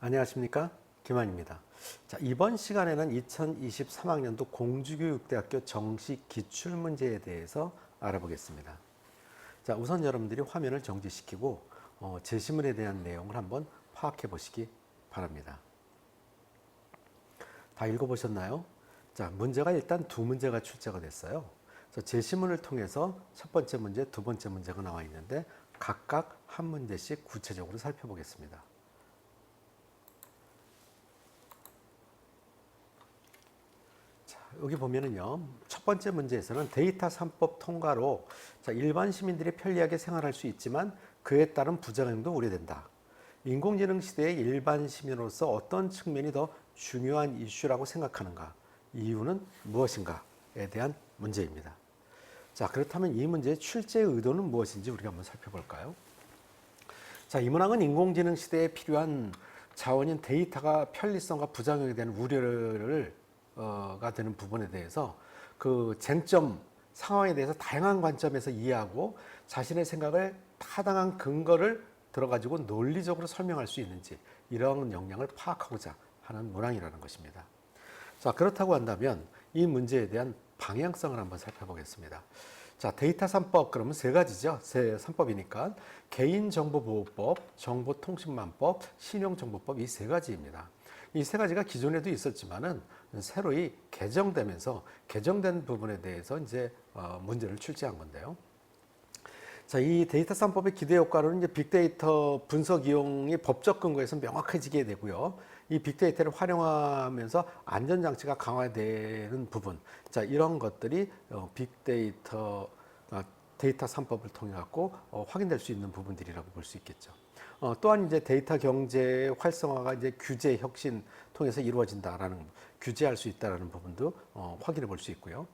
안녕하십니까 김한입니다. 자 이번 시간에는 2023학년도 공주교육대학교 정식 기출문제에 대해서 알아보겠습니다. 자 우선 여러분들이 화면을 정지시키고 어, 제시문에 대한 내용을 한번 파악해 보시기 바랍니다. 다 읽어보셨나요? 자 문제가 일단 두 문제가 출제가 됐어요. 그래서 제시문을 통해서 첫 번째 문제, 두 번째 문제가 나와 있는데 각각 한 문제씩 구체적으로 살펴보겠습니다. 여기 보면은요, 첫 번째 문제에서는 데이터 3법 통과로 자, 일반 시민들이 편리하게 생활할 수 있지만 그에 따른 부작용도 우려된다. 인공지능 시대의 일반 시민으로서 어떤 측면이 더 중요한 이슈라고 생각하는가? 이유는 무엇인가에 대한 문제입니다. 자, 그렇다면 이 문제의 출제 의도는 무엇인지 우리가 한번 살펴볼까요? 자, 이 문항은 인공지능 시대에 필요한 자원인 데이터가 편리성과 부작용에 대한 우려를 어 가 되는 부분에 대해서 그 쟁점 상황에 대해서 다양한 관점에서 이해하고 자신의 생각을 타당한 근거를 들어가지고 논리적으로 설명할 수 있는지 이런 역량을 파악하고자 하는 문항이라는 것입니다. 자 그렇다고 한다면 이 문제에 대한 방향성을 한번 살펴보겠습니다. 자 데이터 3법 그러면 세 가지죠. 세 3법이니까 개인정보보호법, 정보통신망법, 신용정보법 이 세 가지입니다. 이 세 가지가 기존에도 있었지만은 새로이 개정되면서 개정된 부분에 대해서 이제 어, 문제를 출제한 건데요. 자, 이 데이터 3법의 기대 효과로는 이제 빅데이터 분석 이용이 법적 근거에서 명확해지게 되고요. 이 빅데이터를 활용하면서 안전 장치가 강화되는 부분. 자, 이런 것들이 어, 빅데이터 아, 데이터 3법을 통해 갖고 어, 확인될 수 있는 부분들이라고 볼 수 있겠죠. 어, 또한 이제 데이터 경제 활성화가 이제 규제 혁신 통해서 이루어진다라는 규제할 수 있다라는 부분도 어, 확인해 볼 수 있고요.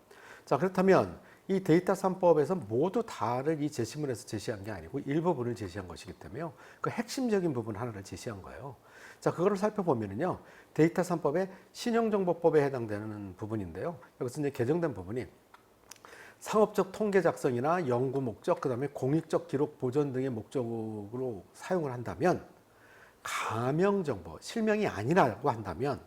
자 그렇다면 이 데이터 3법에서 모두 다를 이 제시문에서 제시한 게 아니고 일부분을 제시한 것이기 때문에요. 그 핵심적인 부분 하나를 제시한 거예요. 자, 그거를 살펴보면은요. 데이터 3법의 신용정보법에 해당되는 부분인데요. 여기서 이제 개정된 부분이 상업적 통계 작성이나 연구 목적, 그 다음에 공익적 기록 보존 등의 목적으로 사용을 한다면 가명 정보, 실명이 아니라고 한다면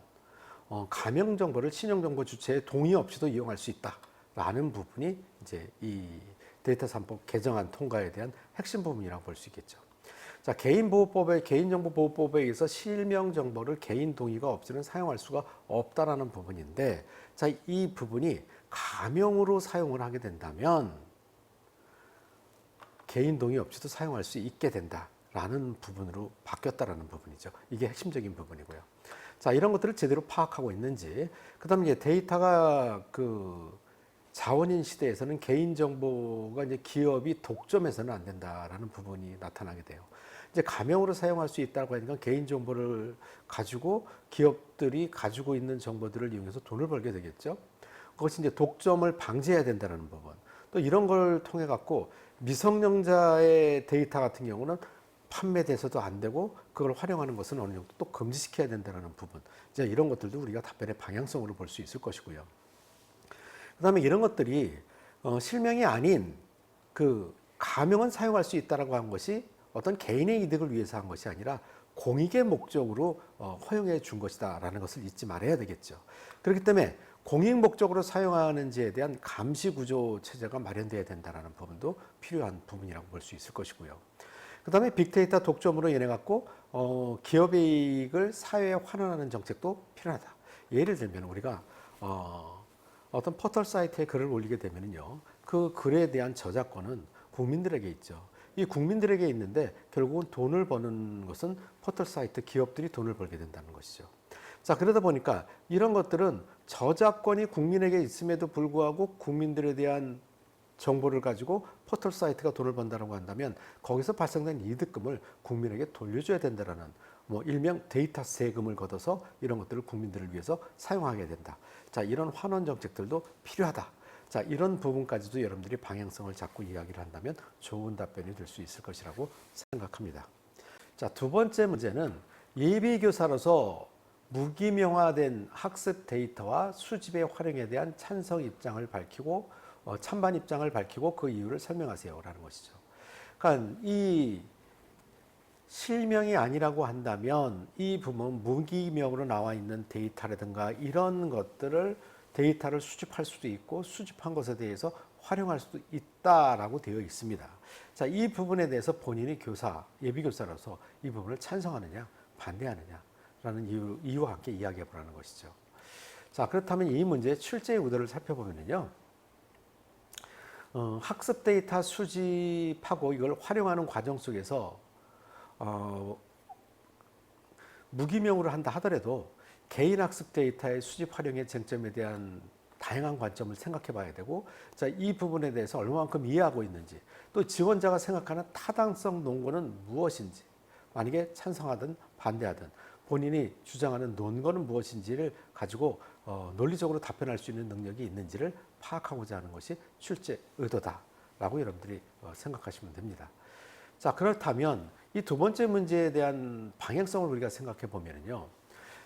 어, 가명 정보를 신용 정보 주체의 동의 없이도 이용할 수 있다라는 부분이 이제 이 데이터 3법 개정안 통과에 대한 핵심 부분이라고 볼 수 있겠죠. 자, 개인보호법의 개인정보보호법에 의해서 실명 정보를 개인 동의가 없이는 사용할 수가 없다라는 부분인데, 자, 이 부분이 가명으로 사용을 하게 된다면 개인 동의 없이도 사용할 수 있게 된다 라는 부분으로 바뀌었다라는 부분이죠. 이게 핵심적인 부분이고요. 자, 이런 것들을 제대로 파악하고 있는지, 그 다음에 데이터가 그 자원인 시대에서는 개인정보가 이제 기업이 독점해서는 안 된다라는 부분이 나타나게 돼요. 이제 가명으로 사용할 수 있다고 하니까 개인정보를 가지고 기업들이 가지고 있는 정보들을 이용해서 돈을 벌게 되겠죠. 그것이 이제 독점을 방지해야 된다는 부분. 또 이런 걸 통해 갖고 미성년자의 데이터 같은 경우는 판매돼서도 안 되고 그걸 활용하는 것은 어느 정도 또 금지시켜야 된다는 부분. 이제 이런 것들도 우리가 답변의 방향성으로 볼 수 있을 것이고요. 그다음에 이런 것들이 어, 실명이 아닌 그 가명은 사용할 수 있다라고 한 것이 어떤 개인의 이득을 위해서 한 것이 아니라 공익의 목적으로 어, 허용해 준 것이다라는 것을 잊지 말아야 되겠죠. 그렇기 때문에 공익 목적으로 사용하는지에 대한 감시 구조 체제가 마련돼야 된다라는 부분도 필요한 부분이라고 볼 수 있을 것이고요. 그 다음에 빅데이터 독점으로 인해 갖고 어, 기업의 이익을 사회에 환원하는 정책도 필요하다. 예를 들면 우리가 어, 어떤 포털 사이트에 글을 올리게 되면요, 그 글에 대한 저작권은 국민들에게 있죠. 이 국민들에게 있는데 결국은 돈을 버는 것은 포털 사이트 기업들이 돈을 벌게 된다는 것이죠. 자, 그러다 보니까 이런 것들은 저작권이 국민에게 있음에도 불구하고 국민들에 대한 정보를 가지고 포털 사이트가 돈을 번다고 한다면 거기서 발생된 이득금을 국민에게 돌려줘야 된다라는 뭐 일명 데이터 세금을 걷어서 이런 것들을 국민들을 위해서 사용하게 된다. 자, 이런 환원 정책들도 필요하다. 자, 이런 부분까지도 여러분들이 방향성을 잡고 이야기를 한다면 좋은 답변이 될 수 있을 것이라고 생각합니다. 자, 두 번째 문제는 예비교사로서 무기명화된 학습 데이터와 수집의 활용에 대한 찬성 입장을 밝히고 어, 찬반 입장을 밝히고 그 이유를 설명하세요라는 것이죠. 그러니까 이 실명이 아니라고 한다면 이 부분 무기명으로 나와 있는 데이터라든가 이런 것들을 데이터를 수집할 수도 있고 수집한 것에 대해서 활용할 수도 있다라고 되어 있습니다. 자, 이 부분에 대해서 본인이 교사, 예비 교사로서 이 부분을 찬성하느냐, 반대하느냐라는 이유, 이유와 함께 이야기해 보라는 것이죠. 자, 그렇다면 이 문제의 출제 의도를 살펴보면요. 어, 학습 데이터 수집하고 이걸 활용하는 과정 속에서 어, 무기명으로 한다 하더라도 개인 학습 데이터의 수집 활용의 쟁점에 대한 다양한 관점을 생각해 봐야 되고 자, 이 부분에 대해서 얼마만큼 이해하고 있는지 또 지원자가 생각하는 타당성 논거는 무엇인지 만약에 찬성하든 반대하든 본인이 주장하는 논거는 무엇인지를 가지고 어, 논리적으로 답변할 수 있는 능력이 있는지를 파악하고자 하는 것이 출제 의도다라고 여러분들이 어, 생각하시면 됩니다. 자 그렇다면 이 두 번째 문제에 대한 방향성을 우리가 생각해 보면요.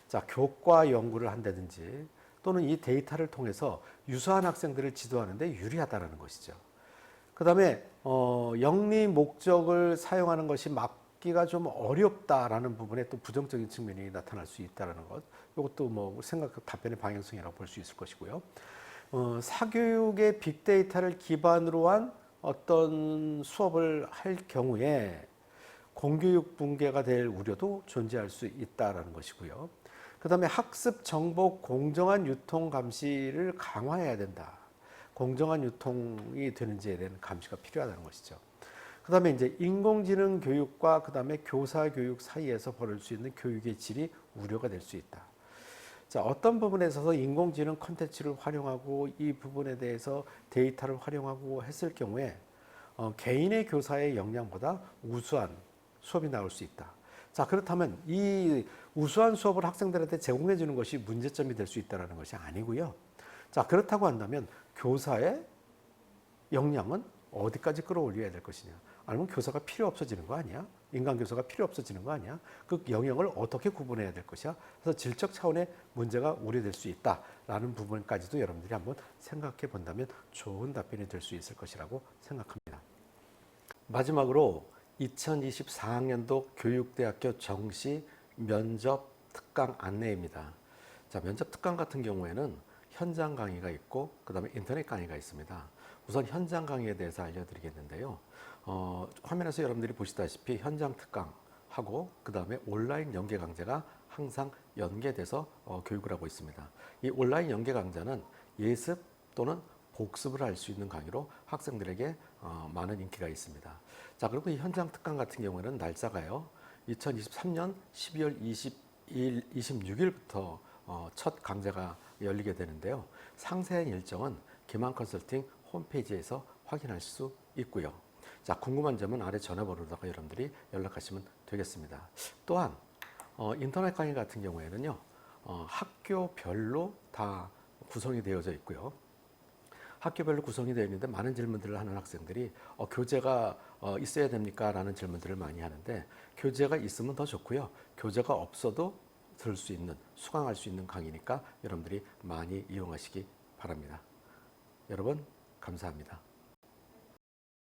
자 교과 연구를 한다든지 또는 이 데이터를 통해서 유사한 학생들을 지도하는데 유리하다라는 것이죠. 그 다음에 어, 영리 목적을 사용하는 것이 막기가 좀 어렵다라는 부분에 또 부정적인 측면이 나타날 수 있다라는 것. 이것도 뭐 생각 답변의 방향성이라고 볼 수 있을 것이고요. 어, 사교육의 빅데이터를 기반으로 한 어떤 수업을 할 경우에 공교육 붕괴가 될 우려도 존재할 수 있다라는 것이고요. 그다음에 학습 정보 공정한 유통 감시를 강화해야 된다. 공정한 유통이 되는지에 대한 감시가 필요하다는 것이죠. 그다음에 이제 인공지능 교육과 그다음에 교사 교육 사이에서 벌일 수 있는 교육의 질이 우려가 될 수 있다. 자, 어떤 부분에 있어서 인공지능 컨텐츠를 활용하고 이 부분에 대해서 데이터를 활용하고 했을 경우에 어, 개인의 교사의 역량보다 우수한 수업이 나올 수 있다. 자, 그렇다면 이 우수한 수업을 학생들한테 제공해 주는 것이 문제점이 될 수 있다는 것이 아니고요. 자, 그렇다고 한다면 교사의 역량은 어디까지 끌어올려야 될 것이냐? 아니면 교사가 필요 없어지는 거 아니야? 인간 교사가 필요 없어지는 거 아니야? 그 영역을 어떻게 구분해야 될 것이야? 그래서 질적 차원의 문제가 우려될 수 있다라는 부분까지도 여러분들이 한번 생각해 본다면 좋은 답변이 될 수 있을 것이라고 생각합니다. 마지막으로 2024학년도 교육대학교 정시 면접 특강 안내입니다. 자, 면접 특강 같은 경우에는 현장 강의가 있고 그다음에 인터넷 강의가 있습니다. 우선 현장 강의에 대해서 알려드리겠는데요. 어, 화면에서 여러분들이 보시다시피 현장 특강하고 그 다음에 온라인 연계 강좌가 항상 연계돼서 어, 교육을 하고 있습니다. 이 온라인 연계 강좌는 예습 또는 복습을 할 수 있는 강의로 학생들에게 어, 많은 인기가 있습니다. 자, 그리고 이 현장 특강 같은 경우에는 날짜가요. 2023년 12월 22일, 26일부터 어, 첫 강좌가 열리게 되는데요. 상세한 일정은 기만 컨설팅 홈페이지에서 확인할 수 있고요. 자, 궁금한 점은 아래 전화번호로다가 여러분들이 연락하시면 되겠습니다. 또한 어, 인터넷 강의 같은 경우에는요. 어, 학교별로 다 구성이 되어져 있고요. 학교별로 구성이 되어 있는데 많은 질문들을 하는 학생들이 어, 교재가 어, 있어야 됩니까? 라는 질문들을 많이 하는데 교재가 있으면 더 좋고요. 교재가 없어도 들을 수 있는, 수강할 수 있는 강의니까 여러분들이 많이 이용하시기 바랍니다. 여러분, 감사합니다.